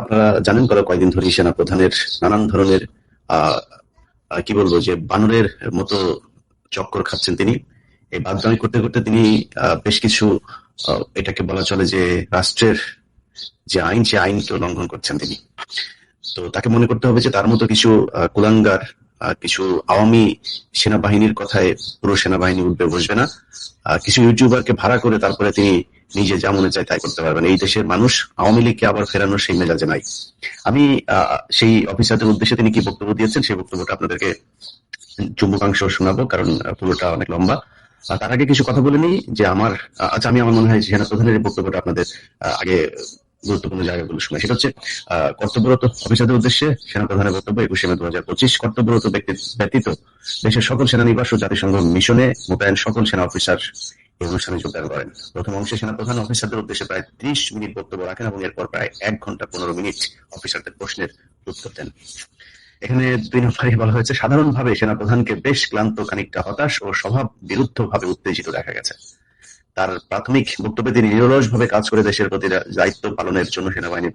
আপনারা জানেন গত কয়েকদিন ধরে সেনা প্রধানের নানান ধরনের কি বলব যে বানরের মতো চক্কর খাচ্ছেন তিনি। এই বাদদামি করতে করতে তিনি বেশ কিছু এটাকে বলা চলে যে রাষ্ট্রের যে আইন, সে আইনকে লঙ্ঘন করছেন তিনি। তো তাকে মনে করতে হবে যে তার মতো কিছু কুলাঙ্গার কিছু আওয়ামী সেনাবাহিনীর কথায় পুরো সেনাবাহিনী উঠবে, বসবে না। কিছু ইউটিউবারকে ভাড়া করে তারপরে তিনি নিজে যা মনে চায় তাই করতে পারবেন। এই দেশের মানুষ আওয়ামী লীগকে আবার ফেরানোর সেই মেজাজে নাই। আমি সেই অফিসারদের উদ্দেশ্যে তিনি কি বক্তব্য দিয়েছেন, সেই বক্তব্যটা আপনাদেরকে চুম্বকাংশ শোনাবো, কারণ পুরোটা অনেক লম্বা। তার আগে কিছু কথা বলে নিই, যে আমার আচ্ছা আমি, আমার মনে হয় সেনা প্রধানের বক্তব্যটা আপনাদের আগে গুরুত্বপূর্ণ জায়গাগুলো শোনাই সেটা হচ্ছে কর্তব্যরত অফিসারদের উদ্দেশ্যে সেনা প্রধানের বক্তব্য, একুশে মে দু হাজার পঁচিশ, কর্তব্যরত ব্যক্তি, ব্যতীত দেশের সকল সেনানিবাস ও জাতিসংঘ মিশনে মোতায়েন সকল সেনা অফিসার এই অনুষ্ঠানে যোগদান করেন। প্রথম অংশে সেনা প্রধান অফিসারদের উদ্দেশ্যে প্রায় ত্রিশ মিনিট বক্তব্য রাখেন এবং এরপর প্রায় এক ঘণ্টা পনেরো মিনিট অফিসারদের প্রশ্নের উত্তর দেন। এখানে দুই নম্বরে বলা হয়েছে, সাধারণভাবে সেনাপ্রধানকে বেশ ক্লান্ত, খানিকটা হতাশ ও স্বভাব বিরুদ্ধ ভাবে উত্তেজিত দেখা গেছে। তার প্রাথমিক বক্তব্যে তিনি নিরলসভাবে কাজ করে দেশের প্রতি দায়িত্ব পালনের জন্য সেনাবাহিনীর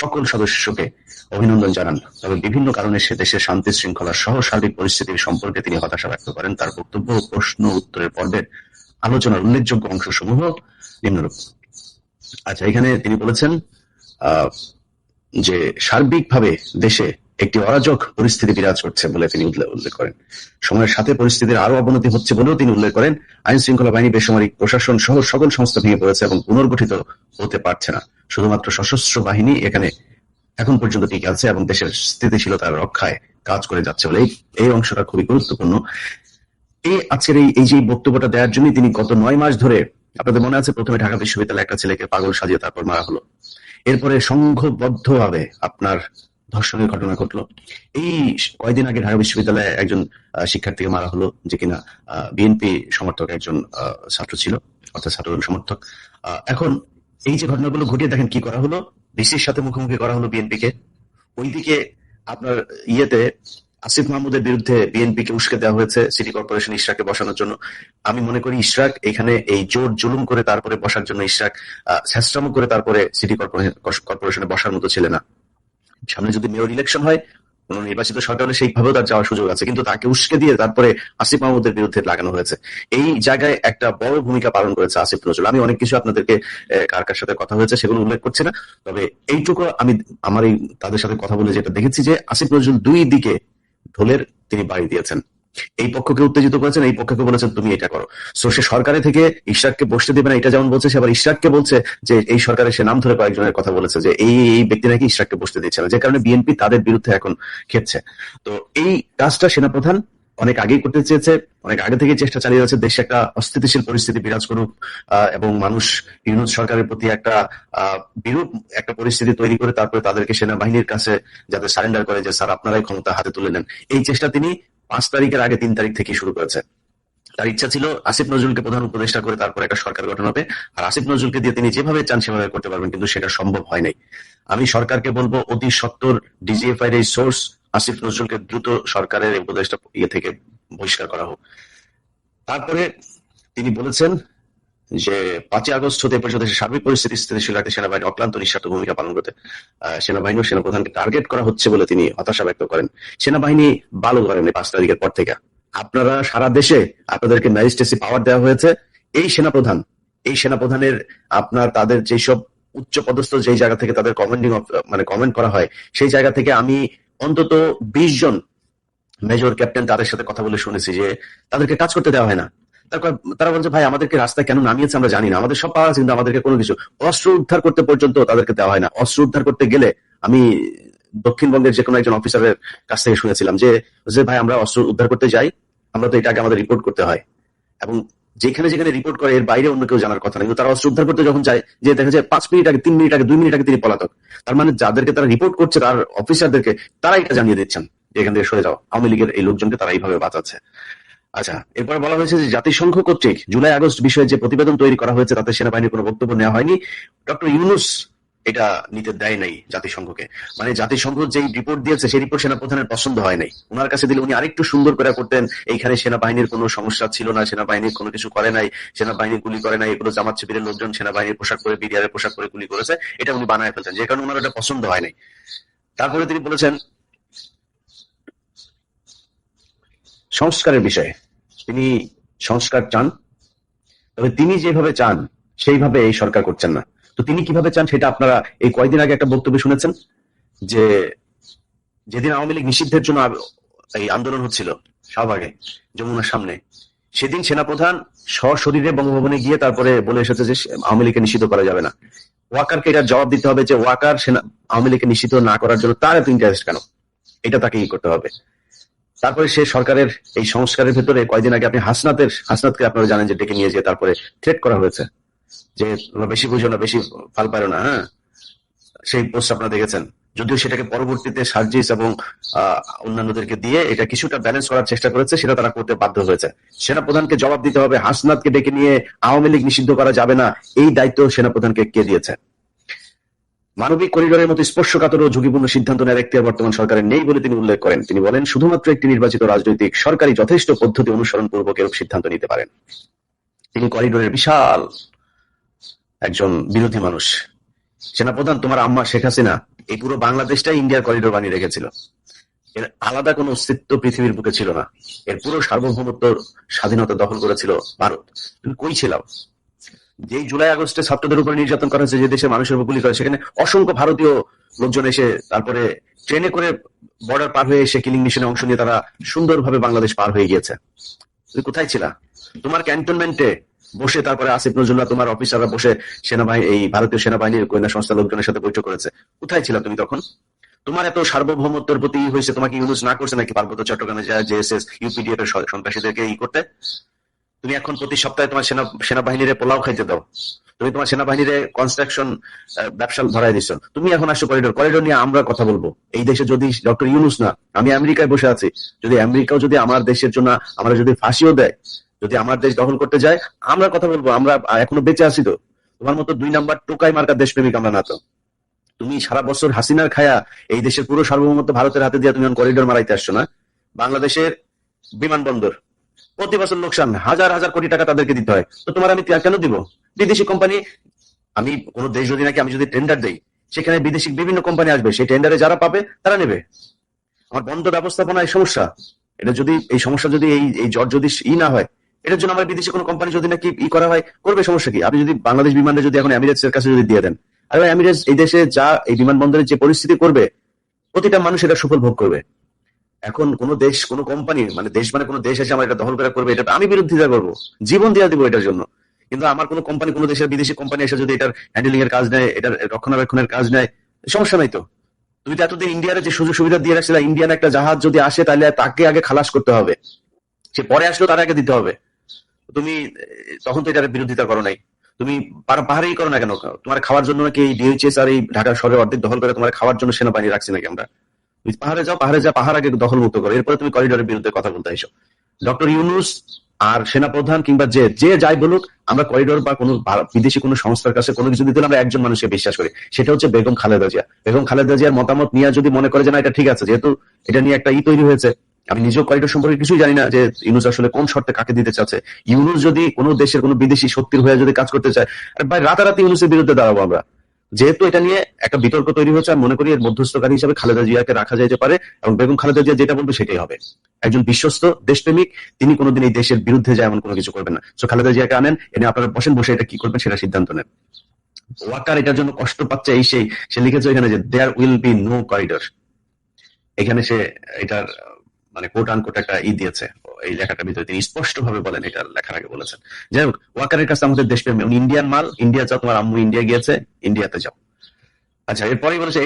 সকল সদস্যকে অভিনন্দন জানান। তবে বিভিন্ন কারণে সে দেশের শান্তি শৃঙ্খলা সহ সার্বিক পরিস্থিতির সম্পর্কে তিনি হতাশা ব্যক্ত করেন। তার বক্তব্য প্রশ্ন উত্তরের পর্বের আলোচনার উল্লেখযোগ্য অংশসমূহ নিম্নরূপ। আচ্ছা এখানে তিনি বলেছেন যে সার্বিকভাবে দেশে একটি অরাজক পরিস্থিতি বিরাজ করছে বলে তিনি উল্লেখ করেন। সময়ের সাথে পরিস্থিতির আরও অবনতি হচ্ছে বলেও তিনি উল্লেখ করেন। আইন শৃঙ্খলা বাহিনী, বেসামরিক প্রশাসন সহ সকল সংস্থা ভেঙে পড়েছে এবং পুনর্গঠিত হতে পারছে না। শুধুমাত্র সশস্ত্র বাহিনী এখানে এখন পর্যন্ত টিকে আছে এবং দেশের স্থিতিশীলতা রক্ষায় কাজ করে যাচ্ছে বলে এই- অংশটা খুবই গুরুত্বপূর্ণ। আজকের এই এই যে বক্তব্যটা দেওয়ার জন্য তিনি গত নয় মাস ধরে আপনাদের মনে আছে? প্রথমে ঢাকা বিশ্ববিদ্যালয়ে একটা ছেলেকে পাগল সাজিয়ে তারপর মারা হলো। এরপরে সংঘবদ্ধভাবে আপনার ধর্ষণের ঘটনা ঘটলো। এই কয়দিন আগে ঢাকা বিশ্ববিদ্যালয়ে একজন শিক্ষার্থীকে মারা হলো, যে কিনা বিএনপি সমর্থক একজন ছাত্র ছিল, অর্থাৎ ছাত্র সমর্থক। এখন এই যে ঘটনাগুলো ঘটিয়ে দেখেন কি করা হলো? ডিসির সাথে মুখোমুখি করা হলো বিএনপিকে। ওইদিকে আপনার ইয়েতে আসিফ মাহমুদের বিরুদ্ধে বিএনপিকে উস্কে দেওয়া হয়েছে সিটি কর্পোরেশন ইশরাককে বসানোর জন্য। আমি মনে করি ইশরাক এখানে এই জোর জুলুম করে তারপরে বসার জন্য ইশরাক শ্রেষ্ঠম করে তারপরে সিটি কর্পোরেশনে বসার মতো ছিল না। সামনে যদি মেয়র ইলেকশন হয়, কোন নির্বাচিত সরকার সেইভাবেও তার যাওয়ার সুযোগ আছে, কিন্তু তাকে উস্কে দিয়ে তারপরে আসিফ মাহমুদের বিরুদ্ধে লাগানো হয়েছে। এই জায়গায় একটা বড় ভূমিকা পালন করেছে আসিফ নজরুল। আমি অনেক কিছু আপনাদেরকে কার কার সাথে কথা হয়েছে সেগুলো উল্লেখ করছি না, তবে এইটুকু আমি, আমার এই তাদের সাথে কথা বলে যেটা দেখেছি যে আসিফ নজরুল দুই দিকে ঢোলের তিনি বাড়ি দিয়েছেন। এই পক্ষকে উত্তেজিত করেছেন, এই পক্ষকে বলেছেন, তুমি এটা করো। সো সে সরকারে থেকে ইশরাককে বসতে দেবে না, এটা যেমন বলছে, সে আবার ইশরাককে বলছে যে, এই সরকারের সে নাম ধরে কয়েকজনের কথা বলেছে যে, এই এই ব্যক্তি নাকি ইশরাককে বসতে দিচ্ছে না। যে কারণে বিএনপি তাদের বিরুদ্ধে এখন খেতছে তো এই কাজটা সেনাপ্রধান অনেক আগেই করতে চেয়েছে, অনেক আগে থেকে চেষ্টা চালিয়ে যাচ্ছে। দেশে একটা অস্থিতিশীল পরিস্থিতি বিরাজ করুক এবং মানুষ ইউনুস সরকারের প্রতি একটা বিরূপ একটা পরিস্থিতি তৈরি করে তারপরে তাদেরকে সেনাবাহিনীর কাছে যাতে সারেন্ডার করে যে, স্যার, আপনারাই ক্ষমতা হাতে তুলে নেন। এই চেষ্টা তিনি পাঁচ তারিখের আগে তিন তারিখ থেকে শুরু করেছে। তার ইচ্ছা ছিল আসিফ নজরুলকে প্রধান উপদেষ্টা করে তারপর একটা সরকার গঠন হবে। আর আসিফ নজরুলকে দিয়ে তিনি যেভাবে চান, সেভাবে করতে পারবেন, কিন্তু সেটা সম্ভব হয় নাই। আমি সরকারকে বলব, অতি সত্তর ডিজিএফআই এই সোর্স আসিফ নজরুলকে দ্রুত সরকারের উপদেষ্টা ইয়ে থেকে বহিষ্কার করা হোক। তারপরে তিনি বলেছেন যে, পাঁচই আগস্ট হতে পর্যন্ত সার্বিক পরিস্থিতি স্থিতিশীল রাখতে সেনাবাহিনী অক্লান্ত নিঃস্বার্থ ভূমিকা পালন করতে সেনাবাহিনী ও সেনাপ্রধানকে টার্গেট করা হচ্ছে বলে তিনি হতাশা ব্যক্ত করেন। সেনাবাহিনী ভালো করেন পাঁচ তারিখের পর থেকে। আপনারা সারা দেশে আপনাদেরকে ম্যাজিস্ট্রেসি পাওয়ার দেওয়া হয়েছে। এই সেনাপ্রধান, এই সেনাপ্রধানের আপনার তাদের যেসব উচ্চ পদস্থ যেই জায়গা থেকে তাদের কমেন্ডিং মানে কমেন্ট করা হয়, সেই জায়গা থেকে আমি অন্তত বিশ জন মেজর ক্যাপ্টেন তাদের সাথে কথা বলে শুনেছি যে তাদেরকে কাজ করতে দেওয়া হয় না। তারপর তারা বলছে, ভাই, আমাদেরকে রাস্তায় কেন নামিয়েছে আমরা জানি না। আমাদের সব পাওয়া কিন্তু আমাদেরকে কোনো কিছু অস্ত্র উদ্ধার করতে পর্যন্ত তাদেরকে দেওয়া হয় না। অস্ত্র উদ্ধার করতে গেলে আমি দক্ষিণবঙ্গের যে কোনো একজন অফিসারের কাছ থেকে শুনেছিলাম যে যে ভাই, আমরা অস্ত্র উদ্ধার করতে যাই, আমরা তো এটা আগে আমাদের রিপোর্ট করতে হয়। এবং যেখানে যেখানে রিপোর্ট করে, এর বাইরে অন্য কেউ জানার কথা না তারা অস্ত্র উদ্ধার করতে যখন যায়, যে দেখা যায় পাঁচ মিনিট আগে, তিন মিনিট আগে, দুই মিনিট আগে তিনি পলাতক। তার মানে যাদেরকে তারা রিপোর্ট করছে, তার অফিসারদেরকে তারা এটা জানিয়ে দিচ্ছেন যে এখান থেকে সরে যাও। আওয়ামী লীগের এই লোকজনকে তারা এইভাবে বাঁচাচ্ছে। আচ্ছা এরপর বলা হয়েছে যে জাতিসংঘ কর্তৃক জুলাই আগস্ট বিষয়ে যে প্রতিবেদন তৈরি করা হয়েছে, তাতে সেনাবাহিনীর কোনো বক্তব্য নেওয়া হয়নি। ডক্টর ইউনুস এটা নিতে দেয় নাই জাতিসংঘকে। মানে জাতিসংঘ যেই রিপোর্ট দিয়েছে, সেই রিপোর্ট সেনাপ্রধানের পছন্দ হয় নাই। ওনার কাছে দিলে উনি আরেকটু সুন্দর করে করতেন, এইখানে সেনাবাহিনীর কোনো সমস্যা ছিল না, সেনাবাহিনীর কোনো কিছু করে নাই, সেনাবাহিনী গুলি করে নাই, এগুলো জামাত শিবিরের লোকজন সেনাবাহিনীর পোশাক করে বিডিআরের পোশাক করে গুলি করেছে, এটা উনি বানায় ফেলতেন যে কারণে ওনার এটা পছন্দ হয় নাই। তারপরে তিনি বলেছেন, সংস্কারের বিষয়ে। তিনি সংস্কার চান, তবে তিনি যেভাবে চান, সেইভাবে এই সরকার করছেন না। তো তিনি কীভাবে চান সেটা আপনারা এই কয়েকদিন আগে একটা বক্তব্য শুনেছেন যে যেদিন আওয়ামী লীগ নিষিদ্ধের জন্য এই আন্দোলন হচ্ছিল শাহবাগে, যমুনার সামনে, সেদিন সেনাপ্রধান সশরীরে বঙ্গভবনে গিয়ে তারপরে বলে এসেছে যে আওয়ামী লীগকে নিষিদ্ধ করা যাবে না। ওয়াকারকে এটার জবাব দিতে হবে যে ওয়াকার সেনা আওয়ামী লীগকে নিষিদ্ধ না করার জন্য তার এত ইন্টারেস্ট কেন? এটা তাকে ই করতে হবে। তারপরে সে সরকারের এই সংস্কারের ভেতরে কয়দিন আগে আপনি হাসনাতের হাসনাতকে আপনারা জানেন যে ডেকে নিয়ে যেয়ে তারপরে থ্রেট করা হয়েছে। যে তোমরা বেশি বুঝো না, বেশি ফাল পারো না হ্যাঁ? সেই পোস্ট আপনারা দেখেছেন। যদিও সেটাকে পরবর্তীতে সার্জিস এবং অন্যান্যদেরকে দিয়ে এটা কিছুটা ব্যালেন্স করার চেষ্টা করেছে, সেটা তারা করতে বাধ্য হয়েছে। সেনাপ্রধানকে জবাব দিতে হবে, হাসনাতকে ডেকে নিয়ে আওয়ামী লীগ নিষিদ্ধ করা যাবে না, এই দায়িত্ব সেনাপ্রধানকে কে দিয়েছে? মানবিক করিডোরের মতো স্পর্শকাতর ও ঝুঁকিপূর্ণ সিদ্ধান্ত নেওয়ার এখতিয়ার বর্তমান সরকারের নেই বলে তিনি উল্লেখ করেন। তিনি বলেন, শুধুমাত্র একটি নির্বাচিত রাজনৈতিক সরকারি যথেষ্ট পদ্ধতি অনুসরণ পূর্বক এরূপ সিদ্ধান্ত নিতে পারেন। তিনি করিডোরের বিশাল একজন বিরোধী মানুষ। সেনাপ্রধান তোমার আম্মা শেখ হাসিনা এই পুরো বাংলাদেশটাই ইন্ডিয়ার করিডোর বানিয়ে রেখেছিল। এর আলাদা কোনো অস্তিত্ব পৃথিবীর বুকে ছিল না। এর পুরো সার্বভৌমত্ব স্বাধীনতা দখল করেছিল ভারত। তুমি কই ছিলাম? যেই জুলাই আগস্টে ছাত্রদের উপরে নির্যাতন করা হয়েছে, যে দেশের মানুষের উপর গুলি করে সেখানে অসংখ্য ভারতীয় লোকজন এসে তারপরে ট্রেনে করে বর্ডার পার হয়ে এসে কিলিং মিশনে অংশ নিয়ে তারা সুন্দরভাবে বাংলাদেশ পার হয়ে গিয়েছে। তুমি কোথায় ছিলা? তোমার ক্যান্টনমেন্টে বসে তারপরে আসিফ নজরুল্লাহ তোমার অফিসাররা বসে সেনাবাহিনী এই ভারতীয় সেনাবাহিনীর গোয়েন্দা সংস্থা লোকজনের সাথে বৈঠক করেছে। কোথায় ছিল তুমি তখন? তোমার এত সার্বভৌমত্বের প্রতি হয়েছে, তোমাকে ইউজ না করছে নাকি পার্বত্য চট্টগ্রামে জেএসএস ইউপিডিএফ এর সন্ত্রাসীদেরকে ই করতে? তুমি এখন প্রতি সপ্তাহে তোমার সেনা, সেনাবাহিনীর পোলাও খাইতে দাও। তুমি তোমার সেনাবাহিনীর কনস্ট্রাকশন ব্যবসা ধরাই দিচ্ছ তুমি এখন আসছো করিডোর করিডোর নিয়ে আমরা কথা বলব। এই দেশে যদি ডক্টর ইউনুস না, আমি আমেরিকায় বসে আছি। যদি আমেরিকাও যদি আমার দেশের জন্য আমরা যদি ফাঁসিও দেয় যদি আমার দেশ দখল করতে যায়, আমরা কথা বলব, আমরা এখনও বেঁচে আছি তো। তোমার মতো দুই নাম্বার টোকাই মার্কার দেশপ্রেমিক আমরা না তো। তুমি সারা বছর হাসিনার খায়া এই দেশের পুরো সার্বভৌমত্ব ভারতের হাতে দিয়ে তুমি করিডোর মারাইতে আসছো না? বাংলাদেশের বিমানবন্দর, প্রতি বছর লোকসান, হাজার হাজার কোটি টাকা তাদেরকে দিতে হয়। তো তোমার আমি কেন দিব? বিদেশি কোম্পানি আমি কোন দেশ যদি নাকি আমি যদি টেন্ডার দেই, সেখানে বিদেশি বিভিন্ন কোম্পানি আসবে, সেই টেন্ডারে যারা পাবে, তারা নেবে। আমার বন্ধ ব্যবস্থাপনা এই সমস্যা। এটা যদি, এই সমস্যা যদি এই জ্বর যদি ই না হয় এটার জন্য আমার বিদেশি কোনো কোম্পানি যদি নাকি ই করা হয়, করবে সমস্যা কি? আপনি যদি বাংলাদেশ বিমানে যদি এখন এমিরেটস এর কাছে যদি দিয়ে দেন, আর এমিরেটস এই দেশে যা এই বিমানবন্দরের যে পরিস্থিতি করবে, প্রতিটা মানুষ এটা সুফল ভোগ করবে। এখন কোন দেশ, কোন কোম্পানি মানে দেশ মানে কোন দেশ এসে আমার এটা দখল করে করবে, এটা আমি বিরোধিতা করব, জীবন দিয়ে দিব এটার জন্য। কিন্তু আমার কোন কোম্পানি কোন দেশের বিদেশি কোম্পানি এসে যদি এটার হ্যান্ডেলিং এর কাজ নেয়, এটার রক্ষণাবেক্ষণের কাজ নেয়, সমস্যা নাই তো। তুমি তো এতদিন ইন্ডিয়ার যে সুযোগ সুবিধা দিয়ে রাখছিলে, ইন্ডিয়ান একটা জাহাজ যদি আসে, তাহলে তাকে আগে খালাস করতে হবে। সে পরে আসলেও তার আগে দিতে হবে। তুমি তখন তো এটার বিরোধিতা করো নাই। তুমি পাহাড়েই করো না কেন? তোমার খাওয়ার জন্য নাকি এই ডিএইচএস আর এই ঢাকা শহরে অর্ধেক দখল করে তোমার খাওয়ার জন্য সেনাবাহিনী রাখছি নাকি আমরা? পাহাড়ে যাও, পাহাড়ে যা পাহাড় আগে দখল মুক্ত করো। এরপরে তুমি করিডোরের বিরুদ্ধে কথা বলতে এসো। ডক্টর ইউনুস আর সেনাপ্রধান কিংবা যে যে যাই বলুক, আমরা করিডোর বা কোনো বিদেশি কোনো সংস্থার কাছে কোনো কিছু দিতে আমরা একজন মানুষকে বিশ্বাস করি। সেটা হচ্ছে বেগম খালেদা জিয়া। বেগম খালেদা জিয়ার মতামত নিয়ে যদি মনে করে যে না, এটা ঠিক আছে, যেহেতু এটা নিয়ে একটা ই তৈরি হয়েছে আমি নিজেও করিডোর সম্পর্কে কিছুই জানি না যে ইউনুস আসলে কোন শর্তে কাকে দিতে চাচ্ছে। ইউনুস যদি কোনো দেশের কোনো বিদেশি শক্তির হয়ে যদি কাজ করতে চায়, আর ভাই রাতারাতি ইউনুসের বিরুদ্ধে দাঁড়াবো আমরা। যেহেতু এটা নিয়ে একটা বিতর্ক তৈরি হচ্ছে আমি মনে করি এর মধ্যস্থকারী হিসেবে খালেদা জিয়াকে রাখা যেতে পারে, এবং বেগম খালেদা জিয়া যেটা বলবে সেটাই হবে। একজন বিশ্বস্ত, দেশপ্রেমিক, তিনি কোনোদিন এই দেশের বিরুদ্ধে যায় এমন কোনো কিছু করবেন না। তো খালেদা জিয়াকে আনেন, এনে আপনারা বসেন, বসে এটা কি করবেন সেটা সিদ্ধান্ত নেন। ওয়াকার এটার জন্য কষ্ট পাচ্ছে এই সেই, সে লিখেছে এখানে যে there will be no corridor এখানে সে এটার মানে কোট আন কোট একটা ই দিয়েছে। এই লেখাটার ভিতরে তিনি স্পষ্ট ভাবে বলেন, এটা লেখার আগে বলেছেন। যাই হোক, ওয়াকারের কাছে আমাদের দেশপ্রেমী উনি ইন্ডিয়ান মাল ইন্ডিয়া যাও, তোমার আম্মু ইন্ডিয়া গিয়েছে ইন্ডিয়াতে যাও। আচ্ছা এরপরেই বলেছে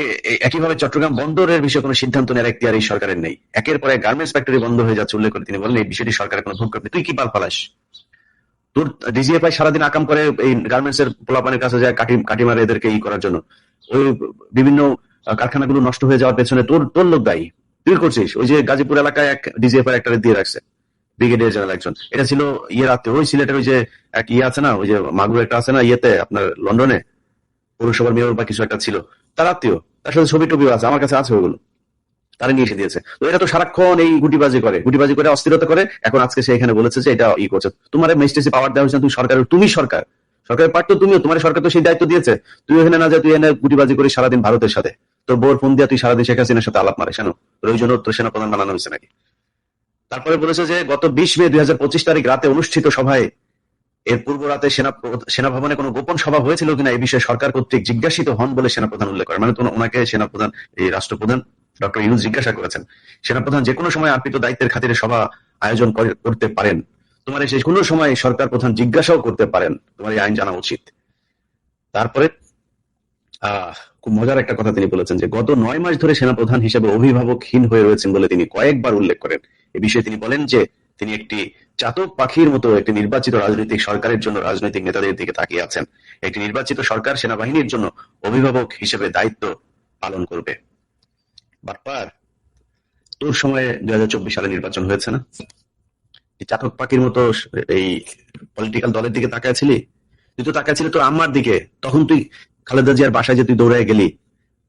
একইভাবে চট্টগ্রাম বন্দরের বিষয়ে কোনো সিদ্ধান্ত নেওয়ার একটি আর এই সরকারের নেই। একের পরে গার্মেন্টস ফ্যাক্টরি বন্ধ হয়ে যাচ্ছে, উল্লেখ করে তিনি বলেন, এই বিষয়টি সরকারের কোনো করবে তুই কি পাল পালাস? তোর ডিজিএফআই সারাদিন আকাম করে এই গার্মেন্টস এর পোলাপানের কাছে যায় কাটি কাটি মারে এদেরকে ই করার জন্য। ওই বিভিন্ন কারখানাগুলো নষ্ট হয়ে যাওয়ার পেছনে তোর তোর লোক দায়ী। তুই করছিস? ওই যে গাজীপুর এলাকায় এক ডিজিএফআই একটা দিয়ে রাখছে। ব্রিগেডিয়ার জেনারেল একজন। এটা ছিল ইয়ে রাতে। ওই সিলেটের ওই যে এক ইয়ে আছে না, ওই যে মাগুর একটা আছে না ইয়েতে, আপনার লন্ডনে? পৌরসভার মেয়র বা কিছু একটা ছিল। তার আত্মীয়। তার সাথে ছবি টবিও আছে, আমার কাছে আছে ওগুলো। তারা নিয়ে এসে দিয়েছে। তো এরা তো সারাক্ষণ এই গুটিবাজি করে। গুটিবাজি করে, অস্থিরতা করে। এখন আজকে সে এখানে বলেছে যে এটা ই করছে। তোমার মেজিস্ট্রেসি পাওয়ার দেওয়া হয়েছে তুমি সরকারের তুমি সরকার। সরকারের পার্ট তো তুমিও, তোমার সরকার তো সেই দায়িত্ব দিয়েছে। তুই এখানে না যায় তুই এনে গুটিবাজি করে সারাদিন ভারতের সাথে। তোর বোর ফোন দিয়া তুই সারাদিন শেখ হাসিনার সাথে আলাপ মারে কেন তোর ওই জন্য তোর সেনাপ্রধান বানানো হয়েছে নাকি? তারপরে বলেছে যে, গত বিশ মে দুই তারিখ রাতে অনুষ্ঠিত সভায়, এর পূর্ব রাতে সেনা সেনা ভবনে কোনো গোপন সভা হয়েছিল কিনা এই বিষয়ে সরকার কর্তৃক জিজ্ঞাসিত হন বলে সেনাপ্রধান উল্লেখ করে মানে ওনাকে সেনাপ্রধান, এই রাষ্ট্রপ্রধান ডক্টর ইউনুস জিজ্ঞাসা করেছেন। সেনাপ্রধান যে কোনো সময় আর্পিত দায়িত্বের খাতিরে সভা আয়োজন করে- করতে পারেন। তোমার সেই কোনো সময় সরকার প্রধান জিজ্ঞাসাও করতে পারেন, তোমার এই আইন জানা উচিত। তারপরে খুব মজার একটা কথা তিনি বলেছেন যে, গত নয় মাস ধরে সেনাপ্রধান হিসেবে অভিভাবকহীন হয়ে রয়েছেন বলে তিনি কয়েকবার উল্লেখ করেন। এ বিষয়ে তিনি বলেন যে, তিনি একটি চাতক পাখির মতো একটি নির্বাচিত রাজনৈতিক সরকারের জন্য রাজনৈতিক নেতাদের দিকে তাকিয়ে আছেন। একটি নির্বাচিত সরকার সেনাবাহিনীর জন্য অভিভাবক হিসেবে দায়িত্ব পালন করবে। বাটপার তোর সময়ে দুই সালে নির্বাচন হয়েছে না? চাতক পাখির মতো এই পলিটিক্যাল দলের দিকে তাকাইছিলি তুই তো তাকাইছিলি তোর আম্মার দিকে। তখন তুই খালেদা জিয়ার বাসায় যে তুই দৌড়ায় গেলি,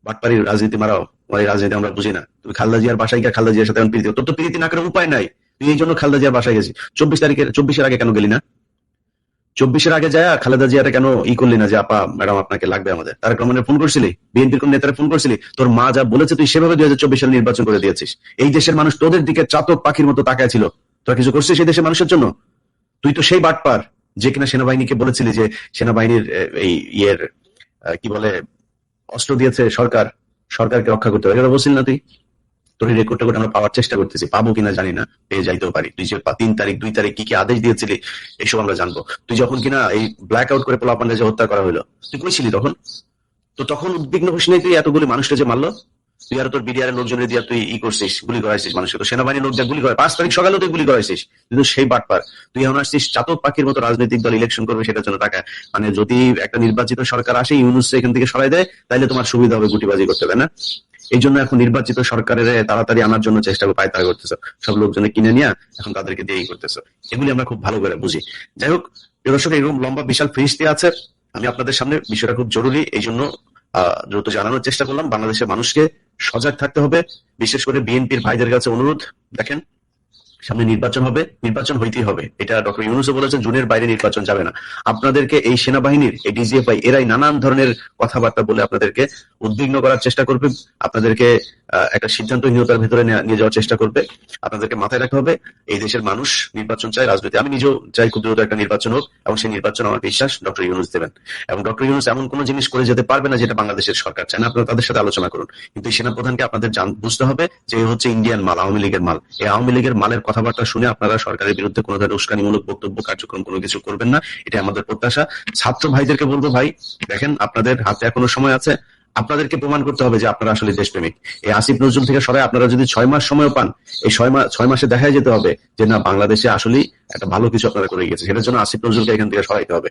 বাটপাড়ির রাজনীতি, মারাও, ওই রাজনীতি আমরা বুঝি না। তুই খালেদা জিয়ার বাসায় গিয়ে খালেদা জিয়ার সাথে প্রীতি, তোর তো প্রীতি না করার উপায় নাই। তুই এই জন্য খালেদা জিয়ার বাসায় গেছিস। চব্বিশ তারিখের, চব্বিশের আগে কেন গেলি না? চব্বিশের আগে যায় খালেদা জিয়ারে কেন ই করলি না যে, আপা, ম্যাডাম, আপনাকে লাগবে আমাদের তারেক রহমানের ফোন করছিলি? বিএনপির কোন নেতারা ফোন করছিলি? তোর মা যা বলেছে তুই সেভাবে দুই হাজার চব্বিশ সালে নির্বাচন করে দিয়েছিস। এই দেশের মানুষ তোদের দিকে চাতক পাখির মতো তাকায় ছিল তোরা কিছু করছিস এই দেশের মানুষের জন্য? তুই তো সেই বাটপার যে কিনা সেনাবাহিনীকে বলেছিলি যে সেনাবাহিনীর এই ইয়ের কি বলে, অস্ত্র দিয়েছে সরকার, সরকারকে রক্ষা করতে হবে। বলছিল না তুই? তোর এই রেকর্ডটা করে আমরা পাওয়ার চেষ্টা করতেছি। পাবো কিনা জানি না, পেয়ে যাইতেও পারি। তুই যে তিন তারিখ, দুই তারিখ কি কি আদেশ দিয়েছিলি এইসব আমরা জানব। তুই যখন কিনা এই ব্ল্যাক আউট করে পোলাপান্ডে যে হত্যা করা হলো তুই কইছিলি তখন? তো তখন উদ্বিগ্ন হোস তুই এতগুলি মানুষকে যে মারলো? তুই আর তোর বিডিআর লোকজনের দিয়ে তুই ই করছিস গুলি করাইছিস মানুষকে তো সেনাবাহিনীর লোক গুলি করে পাঁচ তারিখ সকালেও তুই গুলি করাইছিস কিন্তু সেই বাটপার তুই এখন আসছিস চাতক পাখির মতো রাজনৈতিক দল ইলেকশন করবে সেটার জন্য টাকা। মানে যদি একটা নির্বাচিত সরকার আসে ইউনুস এখান থেকে সরাই দেয় তাহলে তোমার সুবিধা হবে গুটিবাজি করতে তাই না? এই জন্য এখন নির্বাচিত সরকারের তাড়াতাড়ি আনার জন্য চেষ্টা করে পায়তারা করতেছ। সব লোকজনে কিনে নিয়ে এখন তাদেরকে দিয়েই করতেছ। এগুলি আমরা খুব ভালো করে বুঝি। যাই হোক দর্শক এরকম লম্বা বিশাল ফ্রিস্টি আছে। আমি আপনাদের সামনে বিষয়টা খুব জরুরি এই জন্য আহ, দ্রুত জানানোর চেষ্টা করলাম। বাংলাদেশের মানুষকে সজাগ থাকতে হবে। বিশেষ করে বিএনপির ভাইদের কাছে অনুরোধ, দেখেন, সামনে নির্বাচন হবে, নির্বাচন হইতেই হবে। এটা ডক্টর ইউনুসও বলেছেন, জুনের বাইরে নির্বাচন যাবে না। আপনাদেরকে এই সেনাবাহিনীর, এই ডিজিএফআই, এরাই নানান ধরনের কথাবার্তা বলে আপনাদেরকে উদ্বিগ্ন করার চেষ্টা করবে। আপনাদেরকে একটা সিদ্ধান্তহীনতার ভেতরে নিয়ে যাওয়ার চেষ্টা করবে। আপনাদেরকে মাথায় রাখতে হবে, এই দেশের মানুষ নির্বাচন চায় রাজনীতি। আমি নিজেও চাই খুব দ্রুত একটা নির্বাচন হোক, এবং সেই নির্বাচন আমার বিশ্বাস ডক্টর ইউনুস দেবেন। এবং ডক্টর ইউনুস এমন কোনো জিনিস করে যেতে পারবে না যেটা বাংলাদেশের সরকার চায় না। আপনারা তাদের সাথে আলোচনা করুন। কিন্তু এই সেনাপ্রধানকে আপনাদের বুঝতে হবে যে হচ্ছে ইন্ডিয়ান মাল, আওয়ামী লীগের মাল। এই আওয়ামী লীগের মালের কথাবার্তা শুনে আপনারা সরকারের বিরুদ্ধে কোনো ধরনের উস্কানিমূলক বক্তব্য, কার্যক্রম কোনো কিছু করবেন না। এটা আমাদের প্রত্যাশা। ছাত্র ভাইদেরকে বলব, ভাই, দেখেন, আপনাদের হাতে এখনও সময় আছে। আপনাদেরকে প্রমাণ করতে হবে যে আপনারা আসলে দেশপ্রেমিক। এই আসিফ নজরুল থেকে সবাই আপনারা যদি ছয় মাস সময় পান, এই ছয় মাস ছয় মাসে দেখা যেতে হবে যে না, বাংলাদেশে আসলেই একটা ভালো কিছু আপনারা করে গেছে। সেটার জন্য আসিফ নজরুলকে এখান থেকে সরাইতে হবে।